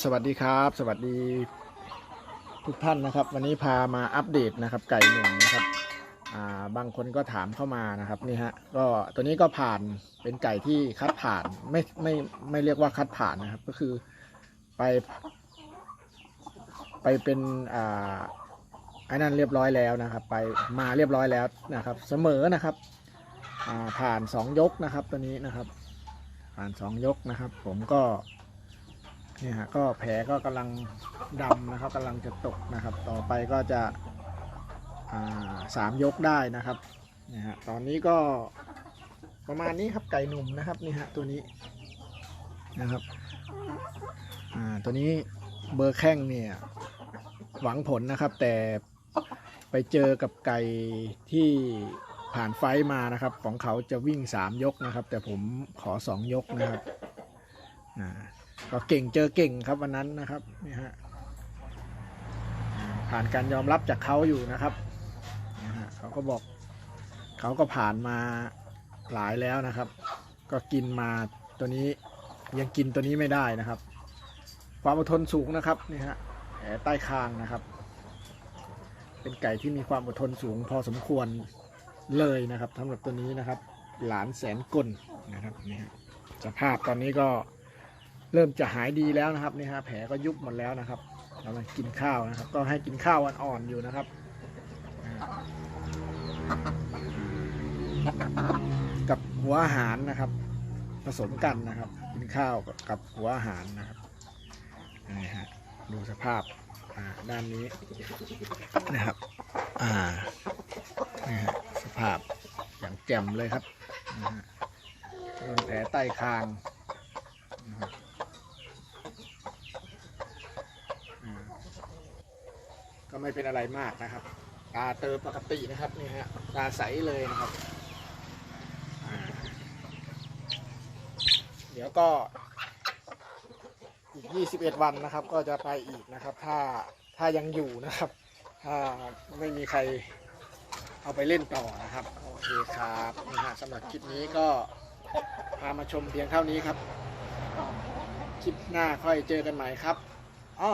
สวัสดีครับ สวัสดีทุกท่านนะครับ วันนี้พามาอัปเดตนะครับ ไก่หนุ่มนะครับอ่าบางคนก็ถามเข้ามานะครับนี่ฮะก็ตัวนี้ก็ผ่านเป็นไก่ที่คัดผ่านไม่ไม่ไม่เรียกว่าคัดผ่านนะครับ ก็คือไปไปเป็นอ่าไอ้นั่นเรียบร้อยแล้วนะครับ ไปมาเรียบร้อยแล้วนะครับ เสมอนะครับอ่าผ่านสองยกนะครับตัวนี้นะครับ ผ่านสองยกนะครับ ผมก็ นี่ฮะก็แผลก็กำลังดำนะครับกำลังจะตกนะครับ ต่อไปก็จะสามยกได้นะครับนี่ฮะตอนนี้ก็ประมาณนี้ครับไก่หนุ่มนะครับนี่ฮะตัวนี้นะครับอ่าตัวนี้เบอร์แข้งเนี่ยหวังผลนะครับ แต่ไปเจอกับไก่ที่ผ่านไฟมานะครับ ของเขาจะวิ่ง 3 ยกนะครับ แต่ผมขอ 2 ยกนะครับอ่า ก็เก่งเจอเก่งครับวันนั้นนะครับนี่ฮะผ่านการยอมรับจากเขาอยู่นะครับนะฮะเขาก็บอกเขาก็ผ่านมาหลายแล้วนะครับ ก็กินมาตัวนี้ยังกินตัวนี้ไม่ได้นะครับ ความอดทนสูงนะครับนี่ฮะแผลใต้คางนะครับ เป็นไก่ที่มีความอดทนสูงพอสมควรเลยนะครับสำหรับตัวนี้นะครับ หลานแสนกลนะครับนี่ฮะสภาพตอนนี้ก็ เริ่มจะหายดีแล้วนะครับนี่ฮะแผลก็ยุบหมดแล้วนะครับกำลังกินข้าวนะครับ ก็ให้กินข้าวอ่อนๆอยู่นะครับ กับหัวอาหารนะครับ ผสมกันนะครับ กินข้าวกับหัวอาหารนะครับนี่ฮะดูสภาพด้านนี้นะครับ อ่านี่ฮะสภาพอย่างแจ่มเลยครับนะฮะโดนแผลใต้คางนะครับ อ่า ก็ไม่เป็นอะไรมากนะครับ ตาเติมปกตินะครับนี่ฮะตาใสเลยนะครับ เดี๋ยวก็อีก 21 วันนะครับ ก็จะไปอีกนะครับ ถ้าถ้ายังอยู่นะครับ ถ้าไม่มีใครเอาไปเล่นต่อนะครับ โอเคครับนะฮะสำหรับคลิปนี้ก็พามาชมเพียงเท่านี้ครับ คลิปหน้าค่อยเจอกันใหม่ครับอ้อ